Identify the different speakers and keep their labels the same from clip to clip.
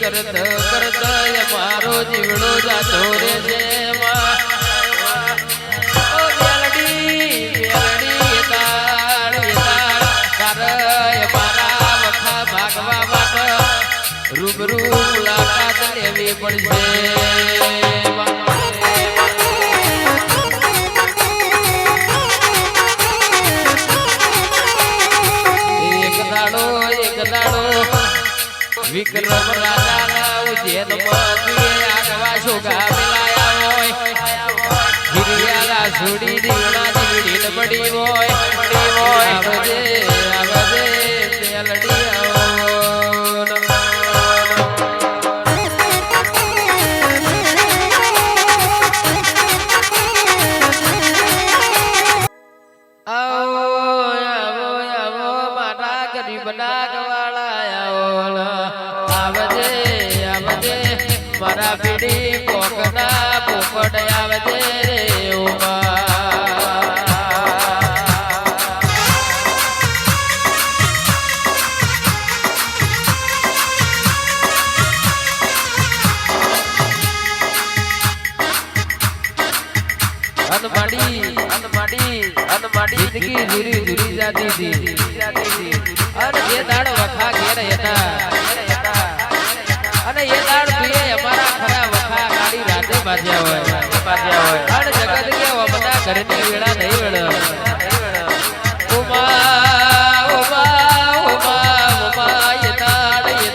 Speaker 1: કરત કરતા મારો જીવડો જાતો રે છે રૂબરૂ મુલાકાત લેવી પડશે વિક્રમ રાજાના ઉજ્જૈનમાં આગવા શોગા મિલાયા હોય. હિરિયાલા સુડી દીવડા દીવડી પડી હોય. મારા પીડી પોકના પોપટ આવજે રે ઉમા અનમાડી અનમાડી અનમાડી જિંદગી જુરી જુરી જાતી હતી અરે જે દાડ વખા ઘેર હતા હોય બાજ્યા હોય. ઘરની વેળા નહીં વેળ. ઉમા ઉમા ઉમા ઉમા એ દાડ એ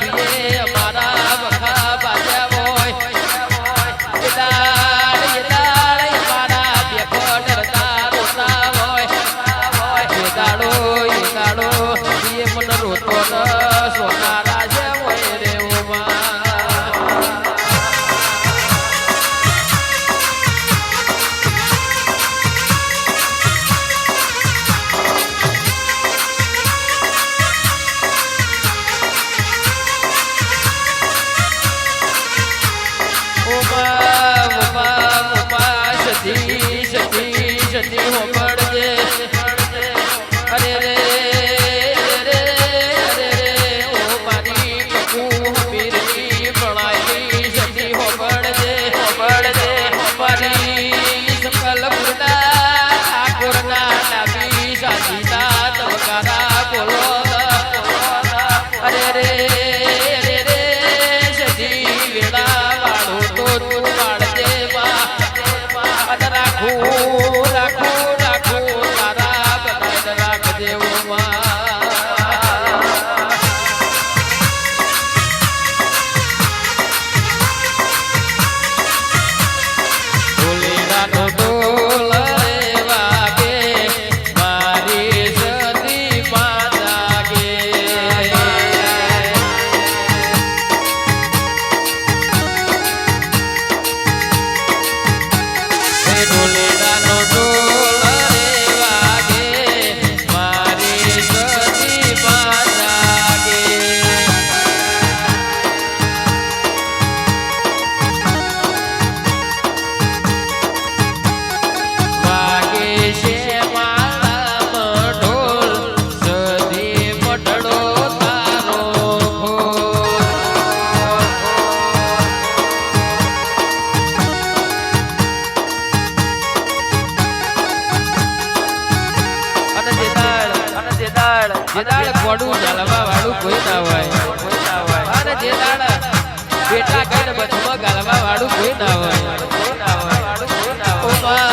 Speaker 1: પીએ અમારા બાજ્યા હોય. હોય. એ ન સોના રાખું રાખું રાખું તારા બધા રાખજે ઓ જે દાળ જે કોડું વાળું કોઈ ના હોય. કોઈ અને જે દાળ બેટા કઈને બચમાં ગાલવા વાળું કોઈ ના કોઈ દાળ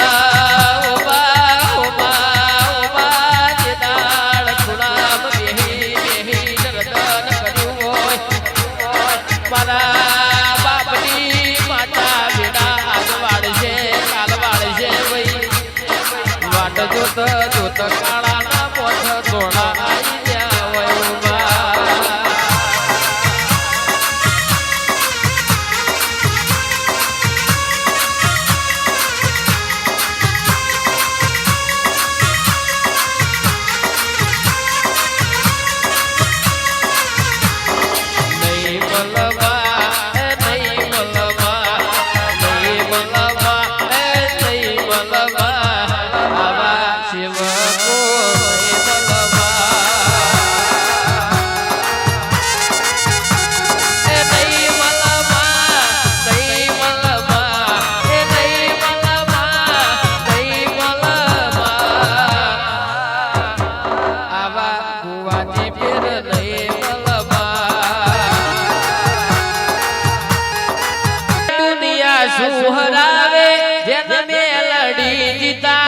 Speaker 1: ખુણામ જેમ મેં લડી જીતા